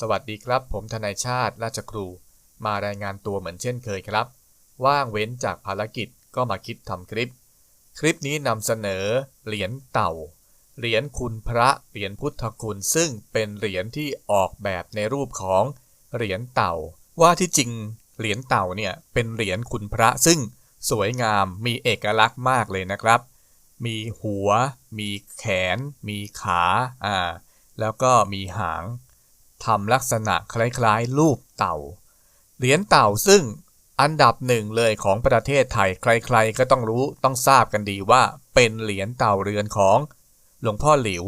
สวัสดีครับ ผมทนายชาติราชครู มารายงานตัวเหมือนเช่นเคยครับ ว่างเว้นจากภารกิจก็มาคิดทำคลิป คลิปนี้นำเสนอ เหรียญเต่า เหรียญคุณพระ เหรียญพุทธคุณซึ่งเป็นเหรียญที่ออกแบบในรูปของเหรียญเต่า ว่าที่จริงเหรียญเต่าเนี่ยเป็นเหรียญคุณพระซึ่งสวยงามมีเอกลักษณ์มากเลยนะครับ มีหัว มีแขน มีขา อ่า แล้วก็มีหาง ทำลักษณะคล้ายๆรูปเต่า เหรียญเต่าซึ่งอันดับหนึ่งเลยของประเทศไทย ใครๆก็ต้องรู้ต้องทราบกันดีว่าเป็นเหรียญเต่าเรือนของหลวงพ่อหลิว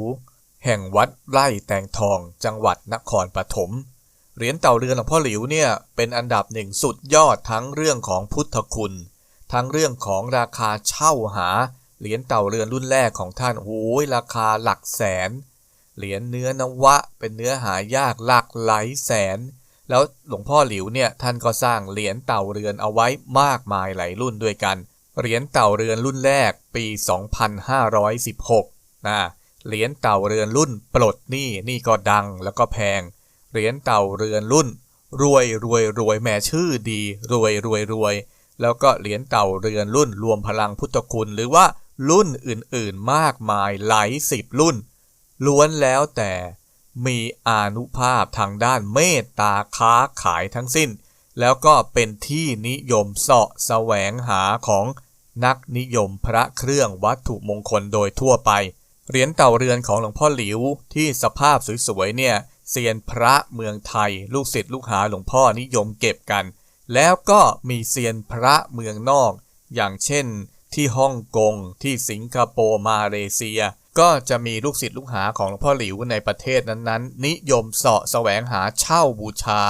แห่งวัดไร่แตงทองจังหวัดนครปฐมเหรียญเต่าเรือนหลวงพ่อหลิวเนี่ยเป็นอันดับหนึ่งสุดยอดทั้งเรื่องของพุทธคุณ ทั้งเรื่องของราคาเช่าหา เหรียญเต่าเรือนรุ่นแรกของท่านโอ้ยราคาหลักแสน เหรียญเนื้อนวะ เป็นเนื้อหายากหลักหลายแสน แล้วหลวงพ่อหลิวเนี่ยท่านก็สร้างเหรียญเต่าเรือนเอาไว้มากมายหลายรุ่นด้วยกัน เหรียญเต่าเรือนรุ่นแรกปี 2516นะเหรียญเต่าเรือนรุ่นปลดหนี้นี่ก็ดังแล้วก็แพง เหรียญเต่าเรือนรุ่น รวยรวยรวยแม่ชื่อดี รวยรวยรวยแล้วก็เหรียญเต่าเรือนรุ่นรวมพลังพุทธคุณ หรือว่ารุ่นอื่นๆมากมายหลายสิบรุ่น ล้วนแล้วแต่มีอานุภาพทางด้านเมตตาค้าขายทั้งสิ้น แล้วก็เป็นที่นิยมเสาะแสวงหาของนักนิยมพระเครื่องวัตถุมงคลโดยทั่วไป เหรียญเต่าเรือนของหลวงพ่อหลิวที่สภาพสวยๆเนี่ยเซียนพระเมืองไทย ลูกศิษย์ลูกหาหลวงพ่อนิยมเก็บกัน แล้วก็มีเซียนพระเมืองนอก อย่างเช่นที่ฮ่องกงที่สิงคโปร์มาเลเซีย ก็จะมีลูกศิษย์ลูกหาของหลวงพ่อหลิวในประเทศนั้นๆ นิยมเสาะแสวงหาเช่าบูชา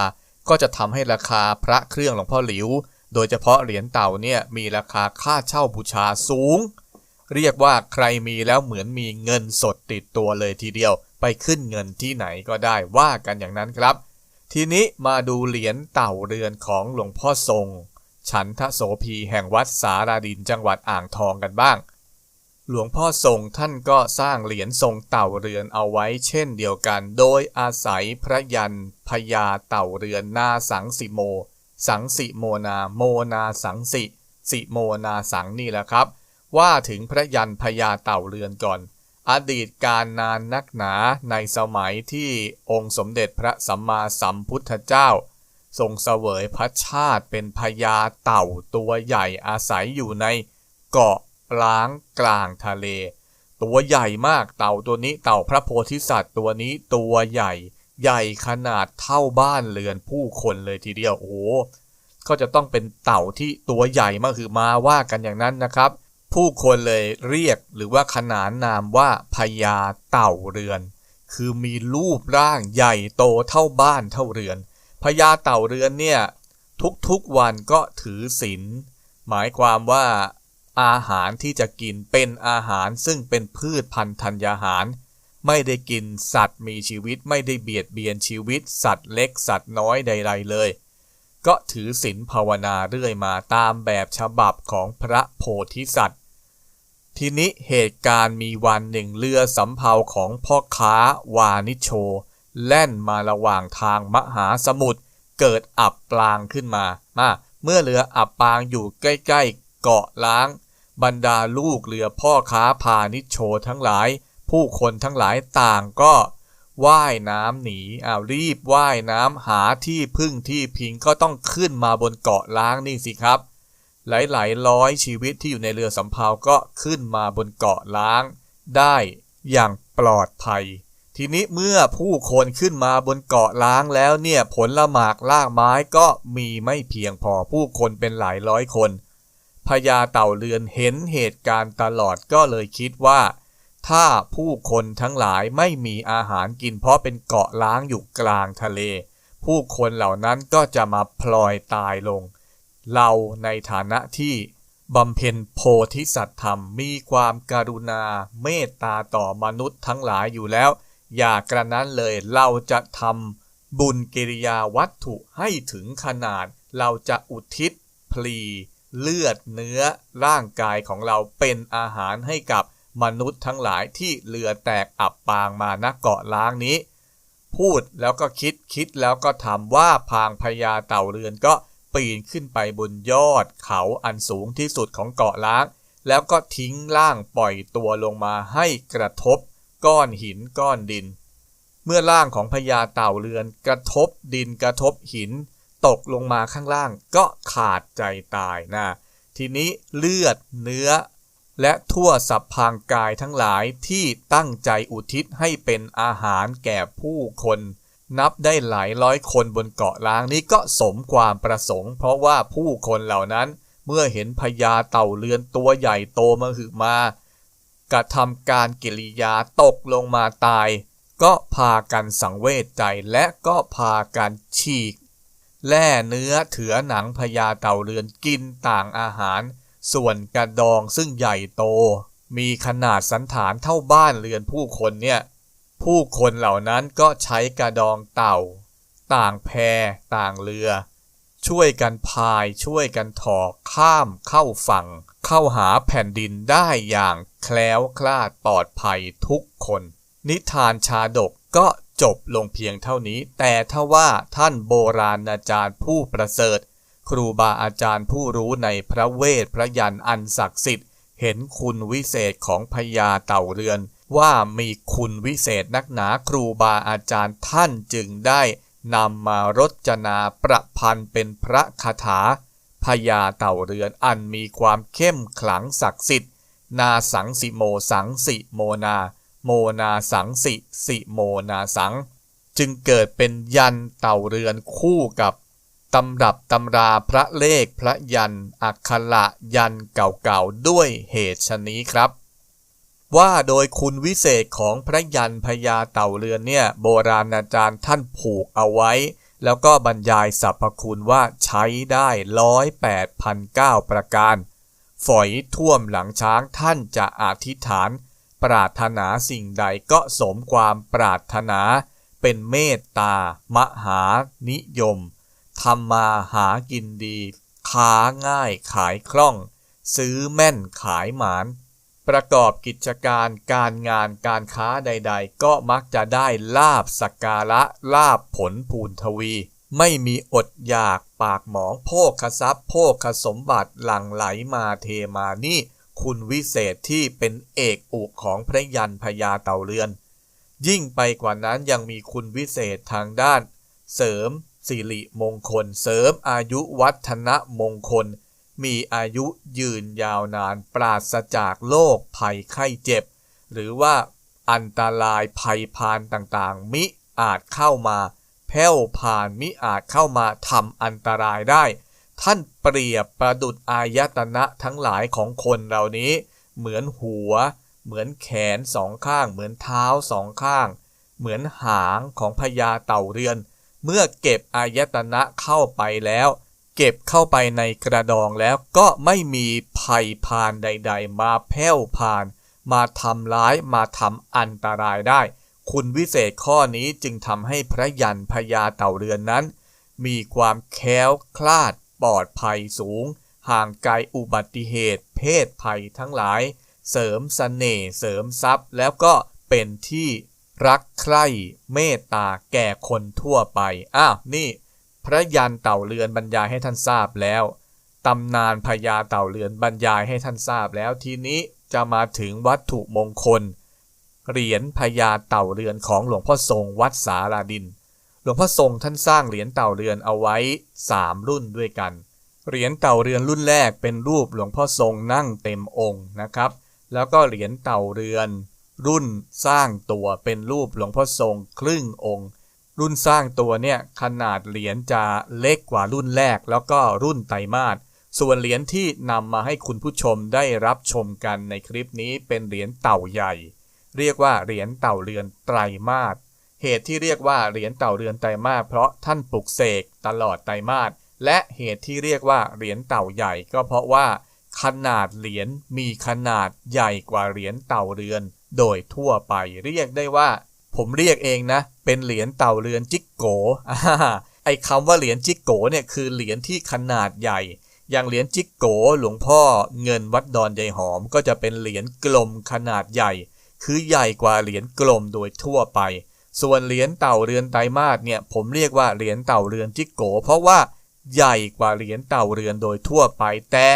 ก็จะทำให้ราคาพระเครื่องหลวงพ่อหลิว โดยเฉพาะเหรียญเต่าเนี่ยมีราคาค่าเช่าบูชาสูง เรียกว่าใครมีแล้วเหมือนมีเงินสดติดตัวเลยทีเดียว ไปขึ้นเงินที่ไหนก็ได้ว่ากันอย่างนั้นครับ ทีนี้มาดูเหรียญเต่าเรือนของหลวงพ่อทรง ฉันทโสพีแห่งวัดสาราดินจังหวัดอ่างทองกันบ้าง หลวงพ่อทรงท่านก็สร้างเหรียญทรงเต่าเรือนเอาไว้เช่นเดียวกัน โดยอาศัยพระยันพญาเต่าเรือนนาสังสิโม สังสิโมนาโมนาสังสิสิโมนาสังนี่แหละครับ ว่าถึงพระยันพญาเต่าเรือนก่อน อดีตการนานนักหนาในสมัยที่องค์สมเด็จพระสัมมาสัมพุทธเจ้า ทรงเสวยพระชาติเป็นพญาเต่าตัวใหญ่อาศัยอยู่ในเกาะ ล้างกลางทะเล ตัวใหญ่มากเต่าตัวนี้เต่าพระโพธิสัตว์ตัวนี้ตัวใหญ่ ใหญ่ขนาดเท่าบ้านเรือนผู้คนเลยทีเดียวโอ้ก็จะต้องเป็นเต่าที่ตัวใหญ่มากคือมาว่ากันอย่างนั้นนะครับ ผู้คนเลยเรียกหรือว่าขนานนามว่าพญาเต่าเรือน คือมีรูปร่างใหญ่โตเท่าบ้านเท่าเรือนพญาเต่าเรือนเนี่ยทุกๆวันก็ถือศีลหมายความว่า อาหารที่จะกินเป็นอาหารซึ่งเป็นพืชพันธุ์ธัญญาหาร ไม่ได้กินสัตว์มีชีวิตไม่ได้เบียดเบียนชีวิต สัตว์เล็กสัตว์น้อยใด ๆ เลย ก็ถือศีลภาวนาเรื่อยมาตามแบบฉบับของพระโพธิสัตว์ ทีนี้เหตุการณ์มีวันหนึ่งเรือสำเภาของพ่อค้าวานิโช แล่นมาระหว่างทางมหาสมุทรเกิดอับปลางขึ้นมามาเมื่อเรืออับปางอยู่ใกล้ ๆ เกาะล้าง บรรดาลูกเรือพ่อค้าพานิชโชทั้งหลาย ผู้คนทั้งหลายต่างก็ว่ายน้ำหนีอ้าวรีบว่ายน้ำหาที่พึ่งที่พิงก็ต้องขึ้นมาบนเกาะล้างนี่สิครับ หลายๆร้อยชีวิตที่อยู่ในเรือสำเภาก็ขึ้นมาบนเกาะล้าง ได้อย่างปลอดภัย ทีนี้เมื่อผู้คนขึ้นมาบนเกาะล้างแล้วเนี่ยผลละหมากลากไม้ก็มีไม่เพียงพอผู้คนเป็นหลายร้อยคน พญาเต่าเรือนเห็นเหตุการณ์ตลอดก็เลยคิดว่า ถ้าผู้คนทั้งหลายไม่มีอาหารกินเพราะเป็นเกาะล้างอยู่กลางทะเล ผู้คนเหล่านั้นก็จะมาพลอยตายลง เราในฐานะที่บำเพ็ญโพธิสัตว์ธรรมมีความการุณาเมตตาต่อมนุษย์ทั้งหลายอยู่แล้ว อย่ากระนั้นเลยเราจะทำบุญกิริยาวัตถุให้ถึงขนาด เราจะอุทิศพลี เลือดเนื้อร่างกายของเราเป็นอาหารให้กับมนุษย์ทั้งหลายที่เรือแตกอับปางมาณเกาะล้างนี้ พูดแล้วก็คิดคิดแล้วก็ทำว่าพางพญาเต่าเรือนก็ปีนขึ้นไปบนยอดเขาอันสูงที่สุดของเกาะล้าง แล้วก็ทิ้งร่างปล่อยตัวลงมาให้กระทบ ก้อนหินก้อนดิน เมื่อร่างของพญาเต่าเรือนกระทบดินกระทบหิน ตกลงมาข้างล่างก็ขาดใจตายนะ ทีนี้เลือดเนื้อ และทั่วสัพพางกายทั้งหลายที่ตั้งใจอุทิศให้เป็นอาหารแก่ผู้คน นับได้หลายร้อยคนบนเกาะล้างนี้ก็สมความประสงค์ เพราะว่าผู้คนเหล่านั้นเมื่อเห็นพญาเต่าเรือนตัวใหญ่โตมาหึมากระทำการกิริยาตกลงมาตาย ก็พากันสังเวชใจและก็พากันฉีก แล่เนื้อเถือหนังพญาเต่าเรือนกินต่างอาหาร ส่วนกระดองซึ่งใหญ่โต มีขนาดสันฐานเท่าบ้านเรือนผู้คนเนี่ยผู้คนเหล่านั้นก็ใช้กระดองเต่า ต่างแพต่างเรือ ช่วยกันพายช่วยกันถอกข้ามเข้าฝั่ง เข้าหาแผ่นดินได้อย่างแคล้วคลาดปลอดภัยทุกคน นิทานชาดกก็ จบลงเพียงเท่านี้ แต่ถ้าว่าท่านโบราณอาจารย์ผู้ประเสริฐ ครูบาอาจารย์ผู้รู้ในพระเวทพระยันอันศักดิ์สิทธิ์ เห็นคุณวิเศษของพญาเต่าเรือน ว่ามีคุณวิเศษนักหนาครูบาอาจารย์ท่านจึงได้นำมารจนาประพันธ์เป็นพระคาถาพญาเต่าเรือนอันมีความเข้มขลังศักดิ์สิทธิ์ นาสังสิโมสังสิโมนา โมนาสังสิสิโมนาสัง จึงเกิดเป็นยันเต่าเรือนคู่กับตำรับตำราพระเลขพระยันอักขระยันเก่าๆด้วยเหตุชนี้ครับ ว่าโดยคุณวิเศษของพระยันพญาเต่าเรือนเนี่ยโบราณอาจารย์ท่านผูกเอาไว้ แล้วก็บรรยายสรรพคุณว่าใช้ได้ร้อยแปดพันเก้าประการ ฝอยท่วมหลังช้างท่านจะอธิษฐาน ปรารถนาสิ่งใดก็สมความปรารถนา เป็นเมตตา มหานิยมทำมาหากินดีค้าง่ายขายคล่อง ซื้อแม่นขายหมาน ประกอบกิจการการงานการค้าใดๆ ก็มักจะได้ลาบสักการะลาบผลภูนทวี ไม่มีอดอยากปากหมองโภคทรัพย์โภคสมบัติหลั่งไหลมาเทมานี่ คุณวิเศษที่เป็นเอกอุของพระยันพญาเต่าเรือน ยิ่งไปกว่านั้นยังมีคุณวิเศษทางด้าน เสริมสิริมงคล เสริมอายุวัฒนมงคล มีอายุยืนยาวนานปราศจากโรคภัยไข้เจ็บ หรือว่าอันตรายภัยพานต่างๆ มิอาจเข้ามาแผ่วผ่านมิอาจเข้ามาทำอันตรายได้ ท่าน เปรียบประดุดอายตนะทั้งหลายของคนเหล่านี้ เหมือนหัว เหมือนแขนสองข้าง เหมือนเท้าสองข้าง เหมือนหางของพญาเต่าเรือน เมื่อเก็บอายตนะเข้าไปแล้ว เก็บเข้าไปในกระดองแล้วก็ไม่มีภัยพานใด ๆ มาแผ่วพาน มาทำร้ายมาทำอันตรายได้ คุณวิเศษข้อนี้จึงทำให้พระยันพญาเต่าเรือนนั้น มีความแค้วคลาด ปลอดภัยสูง ห่างไกลอุบัติเหตุ เพศภัยทั้งหลาย เสริมสเสน่ห์เสริมทรัพย์ แล้วก็เป็นที่รักใคร่เมตตาแก่คนทั่วไป อ้าว นี่ พระยันเต่าเรือนบรรยายให้ท่านทราบแล้ว ตำนานพญาเต่าเรือนบรรยายให้ท่านทราบแล้ว ทีนี้จะมาถึงวัตถุมงคล เหรียญพญาเต่าเรือนของหลวงพ่อทรงวัดสาราดิน หลวงพ่อทรงท่านสร้างเหรียญเต่าเรือนเอาไว้ 3 รุ่นด้วยกัน เหรียญเต่าเรือนรุ่นแรกเป็นรูปหลวงพ่อทรงนั่งเต็มองค์นะครับ แล้วก็เหรียญเต่าเรือน รุ่นสร้างตัวเป็นรูปหลวงพ่อทรงครึ่งองค์ รุ่นสร้างตัวเนี่ยขนาดเหรียญจะเล็กกว่ารุ่นแรก แล้วก็รุ่นไตรมาสส่วนเหรียญที่นำมาให้คุณผู้ชมได้รับชมกันในคลิปนี้เป็นเหรียญเต่าใหญ่ เรียกว่าเหรียญเต่าเรือนไตรมาส เหตุที่เรียกว่าเหรียญเต่าเรือนไตรมาสเพราะท่านปลุกเสกตลอดไตรมาสและเหตุที่เรียกว่าเหรียญเต่าใหญ่ ก็เพราะว่า ขนาดเหรียญมีขนาดใหญ่กว่าเหรียญเต่าเรือน โดยทั่วไปเรียกได้ว่า ผมเรียกเองนะ เป็นเหรียญเต่าเรือนจิกโกไอ้คำว่าเหรียญจิกโกเนี่ยคือเหรียญที่ขนาดใหญ่ อย่างเหรียญจิกโกหลวงพ่อเงินวัดดอนยายหอม ก็จะเป็นเหรียญกลมขนาดใหญ่ คือใหญ่กว่าเหรียญกลมโดยทั่วไป ส่วนเหรียญเต่าเรือนไตรมาสเนี่ยผมเรียกว่าเหรียญเต่าเรือนจิกโก เพราะว่าใหญ่กว่าเหรียญเต่าเรือนโดยทั่วไป แต่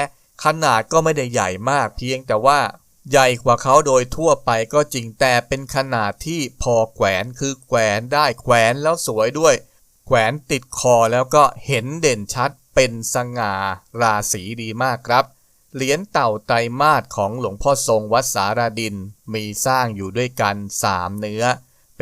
ขนาดก็ไม่ได้ใหญ่มากเพียงแต่ว่าใหญ่กว่าเขาโดยทั่วไปก็จริงแต่เป็นขนาดที่พอแขวนคือแขวนได้แขวนแล้วสวยด้วย แขวนติดคอแล้วก็เห็นเด่นชัดเป็นสง่าราศีดีมากครับ เหรียญเต่าไตรมาสของหลวงพ่อทรงวัดสารดิน มีสร้างอยู่ด้วยกันสามเนื้อ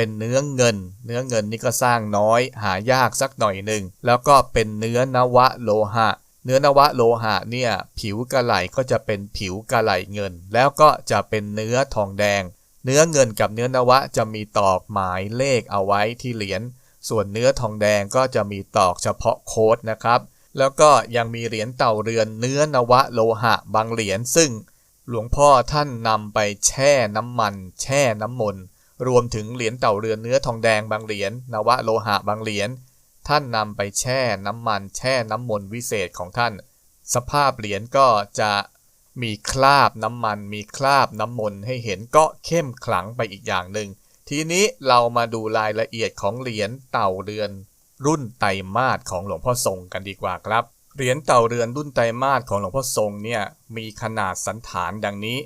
เป็นเนื้อเงิน เนื้อเงินนี่ก็สร้างน้อยหายากสักหน่อยหนึ่งแล้วก็เป็นเนื้อนวะโลหะ เนื้อนวะโลหะเนี่ยผิวกระไหลก็จะเป็นผิวกระไหลเงิน แล้วก็จะเป็นเนื้อทองแดง เนื้อเงินกับเนื้อนวะจะมีตอกหมายเลขเอาไว้ที่เหรียญส่วนเนื้อทองแดงก็จะมีตอกเฉพาะโค้ดนะครับแล้วก็ยังมีเหรียญเต่าเรือนเนื้อนวะโลหะบางเหรียญซึ่งหลวงพ่อท่านนำไปแช่น้ำมัน แช่น้ำมนต์ รวมถึงเหรียญเต่าเรือนเนื้อทองแดงบางเหรียญนวะโลหะบางเหรียญท่านนำไปแช่น้ำมันแช่น้ำมนต์วิเศษของท่าน สภาพเหรียญก็จะมีคราบน้ำมัน มีคราบน้ำมนต์ให้เห็นก็เข้มขลังไปอีกอย่างหนึ่ง ทีนี้เรามาดูรายละเอียดของเหรียญเต่าเรือน รุ่นไตรมาสของหลวงพ่อทรงกันดีกว่าครับ เหรียญเต่าเรือนรุ่นไตรมาสของหลวงพ่อทรงเนี่ยมีขนาดสันฐานดังนี้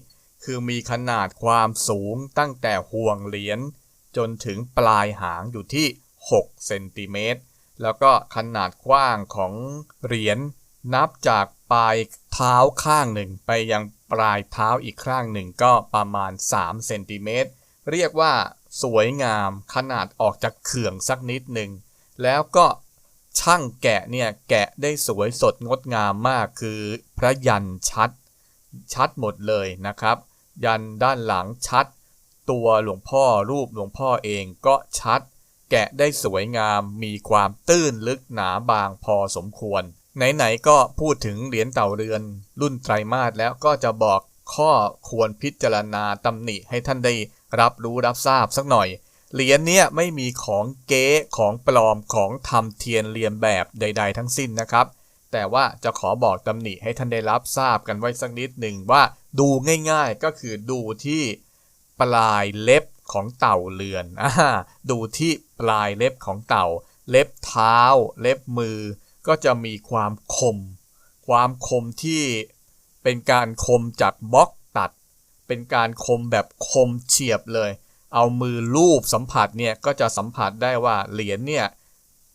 คือมีขนาดความสูงตั้งแต่ห่วงเหรียญจนถึงปลายหางอยู่ที่ 6 เซนติเมตร แล้วก็ขนาดกว้างของเหรียญนับจากปลายเท้าข้างหนึ่งไปยังปลายเท้าอีกข้างหนึ่งก็ประมาณ 3 เซนติเมตร เรียกว่าสวยงามขนาดออกจากเขื่องสักนิดหนึ่ง แล้วก็ช่างแกะเนี่ย แกะได้สวยสดงดงามมากคือพระยันชัด ชัดหมดเลยนะครับ ยันด้านหลังชัด ตัวหลวงพ่อรูปหลวงพ่อเองก็ชัด แกะได้สวยงามมีความตื้นลึกหนาบางพอสมควร ไหนๆก็พูดถึงเหรียญเต่าเรือน รุ่นไตรมาสแล้วก็จะบอกข้อควรพิจารณาตำหนิให้ท่านได้รับรู้รับทราบสักหน่อย เหรียญเนี้ยไม่มีของเก๊ของปลอมของทำเทียนเรียนแบบใด ๆ ทั้งสิ้นนะครับ แต่ว่าจะขอบอกตำหนิให้ท่านได้รับทราบกันไว้สักนิดหนึ่งว่า ดูง่ายๆก็คือดูที่ปลายเล็บของเต่าเรือนอดูที่ปลายเล็บของเต่า เล็บเท้า เล็บมือ ก็จะมีความคม ความคมที่เป็นการคมจากบล็อกตัด เป็นการคมแบบคมเฉียบเลย เอามือลูบสัมผัสเนี่ยก็จะสัมผัสได้ว่าเหรียญเนี่ย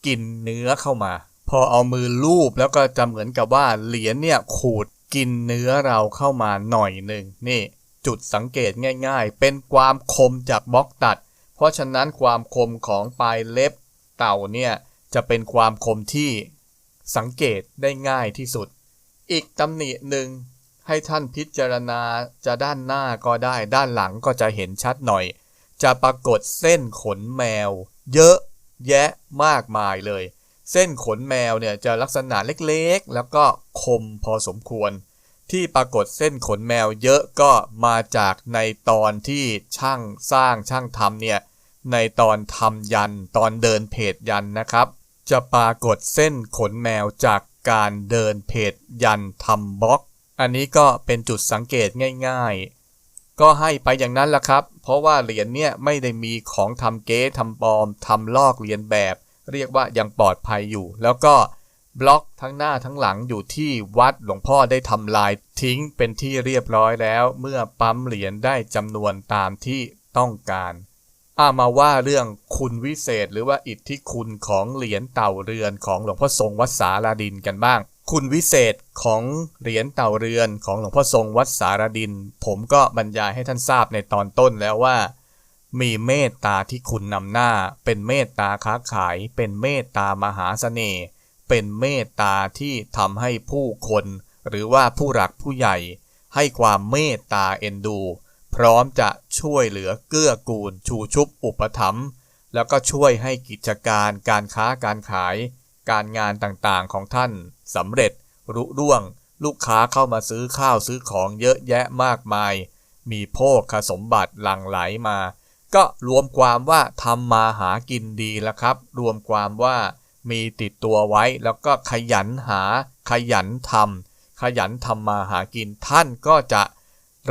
กินเนื้อเข้ามา พอเอามือลูบแล้วก็จะเหมือนกับว่าเหรียญเนี่ยขูด กินเนื้อเราเข้ามาหน่อยหนึ่งนี่จุดสังเกตง่าย ๆ เป็นความคมจากบล็อกตัด เพราะฉะนั้นความคมของปลายเล็บเต่าเนี่ยจะเป็นความคมที่สังเกตได้ง่ายที่สุด อีกตำหนิหนึ่งให้ท่านพิจารณาจะด้านหน้าก็ได้ด้านหลังก็จะเห็นชัดหน่อย จะปรากฏเส้นขนแมว เยอะแยะมากมายเลย เส้นขนแมวเนี่ยจะลักษณะเล็กๆ แล้วก็คมพอสมควร ที่ปรากฏเส้นขนแมวเยอะก็มาจากในตอนที่ช่างสร้างช่างทำเนี่ยในตอนทำยันตอนเดินเพจยันนะครับ จะปรากฏเส้นขนแมวจากการเดินเพจยันทำบล็อก อันนี้ก็เป็นจุดสังเกตง่ายๆ ก็ให้ไปอย่างนั้นละครับ เพราะว่าเหรียญเนี่ยไม่ได้มีของทำเก๊ทำปลอมทำลอกเลียนแบบ เรียกว่ายังปลอดภัยอยู่ แล้วก็บล็อกทั้งหน้าทั้งหลังอยู่ที่วัดหลวงพ่อได้ทำลายทิ้งเป็นที่เรียบร้อยแล้ว เมื่อปั๊มเหรียญได้จำนวนตามที่ต้องการอามาว่าเรื่องคุณวิเศษหรือว่าอิทธิคุณของเหรียญเต่าเรือนของหลวงพ่อทรงวัดสาราดินกันบ้าง คุณวิเศษของเหรียญเต่าเรือนของหลวงพ่อทรงวัดสาราดิน ผมก็บรรยายให้ท่านทราบในตอนต้นแล้วว่า มีเมตตาที่คุณนำหน้า เป็นเมตตาค้าขาย เป็นเมตตามหาเสน่ห์เป็นเมตตาที่ทำให้ผู้คน หรือว่าผู้รักผู้ใหญ่ ให้ความเมตตาเอ็นดู พร้อมจะช่วยเหลือเกื้อกูล ชูชุบอุปถัมภ์แล้วก็ช่วยให้กิจการการค้าการขาย การงานต่างๆของท่านสำเร็จ รุร่วง ลูกค้าเข้ามาซื้อข้าวซื้อของเยอะแยะมากมาย มีโภคสมบัติหลั่งไหลมา ก็รวมความว่าทำมาหากินดีแล้วครับ รวมความว่ามีติดตัวไว้แล้วก็ขยันหา ขยันทำขยันทำมาหากินท่านก็จะ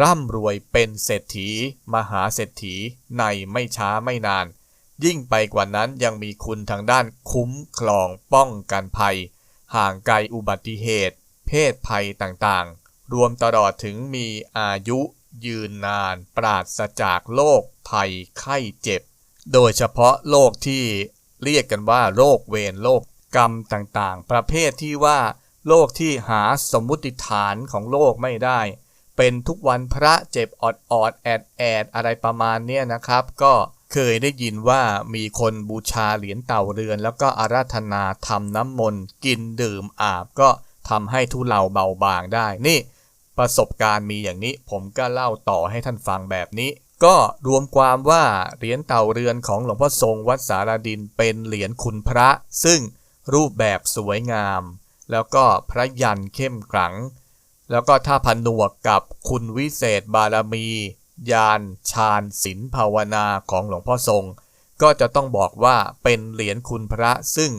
ร่ำรวยเป็นเศรษฐี มหาเศรษฐีในไม่ช้าไม่นาน ยิ่งไปกว่านั้นยังมีคุณทางด้านคุ้มครองป้องกันภัย ห่างไกลอุบัติเหตุ เพศภัยต่างๆ รวมตลอดถึงมีอายุยืนนาน ปราศจากโรค ภัยไข้เจ็บ โดยเฉพาะโรคที่เรียกกันว่าโรคเวรโรคกรรมต่างๆ ประเภทที่ว่าโรคที่หาสมมุติฐานของโรคไม่ได้ เป็นทุกวันพระเจ็บอดอดแอดแอดอะไรประมาณเนี้ยนะครับ ก็เคยได้ยินว่ามีคนบูชาเหรียญเต่าเรือน แล้วก็อาราธนาทำน้ำมนต์กินดื่มอาบก็ทำให้ทุเลาเบาบางได้นี่ ประสบการณ์มีอย่างนี้ผมก็เล่าต่อให้ท่านฟังแบบนี้ ก็รวมความว่าเหรียญเต่าเรือนของหลวงพ่อทรงวัดสารดินเป็นเหรียญคุณพระ ซึ่งรูปแบบสวยงาม แล้วก็พระยันเข้มขลัง แล้วก็ถ้าพันนวกกับคุณวิเศษบารมี ยานฌานศีลภาวนาของหลวงพ่อทรง ก็จะต้องบอกว่าเป็นเหรียญคุณพระซึ่ง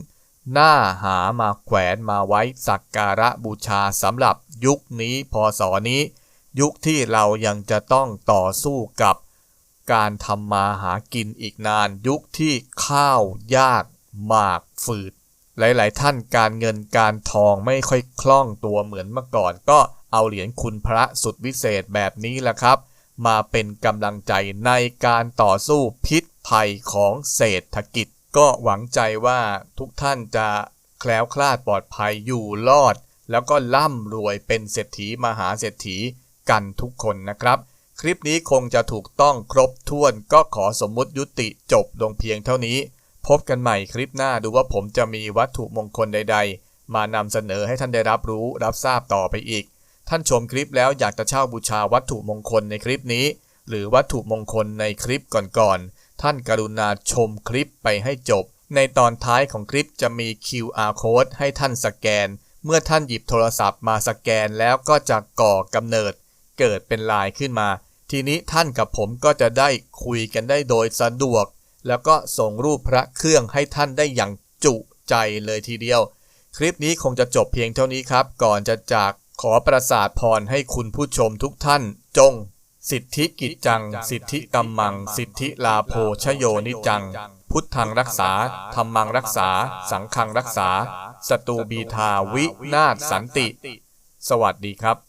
น่าหามาแขวนมาไว้สักการะบูชาสำหรับยุคนี้พศนี้ ยุคที่เรายังจะต้องต่อสู้กับ การทำมาหากินอีกนานยุคที่ข้าวยากหมากฝืด หลายๆ ท่านการเงินการทองไม่ค่อยคล่องตัวเหมือนเมื่อก่อน ก็เอาเหรียญคุณพระสุดวิเศษแบบนี้แหละครับ มาเป็นกำลังใจในการต่อสู้พิษภัยของเศรษฐกิจ ก็หวังใจว่าทุกท่านจะแคล้วคลาดปลอดภัยอยู่รอด แล้วก็ร่ำรวยเป็นเศรษฐีมหาเศรษฐีกันทุกคนนะครับ คลิปนี้คงจะถูกต้องครบถ้วนก็ขอสมมุติยุติจบลงเพียงเท่านี้ พบกันใหม่คลิปหน้าดูว่าผมจะมีวัตถุมงคลใด ๆ มานำเสนอให้ท่านได้รับรู้รับทราบต่อไปอีก ท่านชมคลิปแล้วอยากจะเช่าบูชาวัตถุมงคลในคลิปนี้ หรือวัตถุมงคลในคลิปก่อนๆท่านกรุณาชมคลิปไปให้จบ ในตอนท้ายของคลิปจะมี QR code ให้ท่านสแกน เมื่อท่านหยิบโทรศัพท์มาสแกนแล้วก็จะก่อกำเนิดเกิดเป็นลายขึ้นมา ทีนี้ท่านกับผมก็จะได้คุยกันได้โดยสะดวก แล้วก็ส่งรูปพระเครื่องให้ท่านได้อย่างจุใจเลยทีเดียว คลิปนี้คงจะจบเพียงเท่านี้ครับ ก่อนจะจากขอประสาทพรให้คุณผู้ชมทุกท่านจง สิทธิกิจจัง สิทธิกัมมัง สิทธิลาโภชโยนิจัง พุทธังรักษาธรรมังรักษา สังฆังรักษาสตูบีทาวินาศสันติ สวัสดีครับ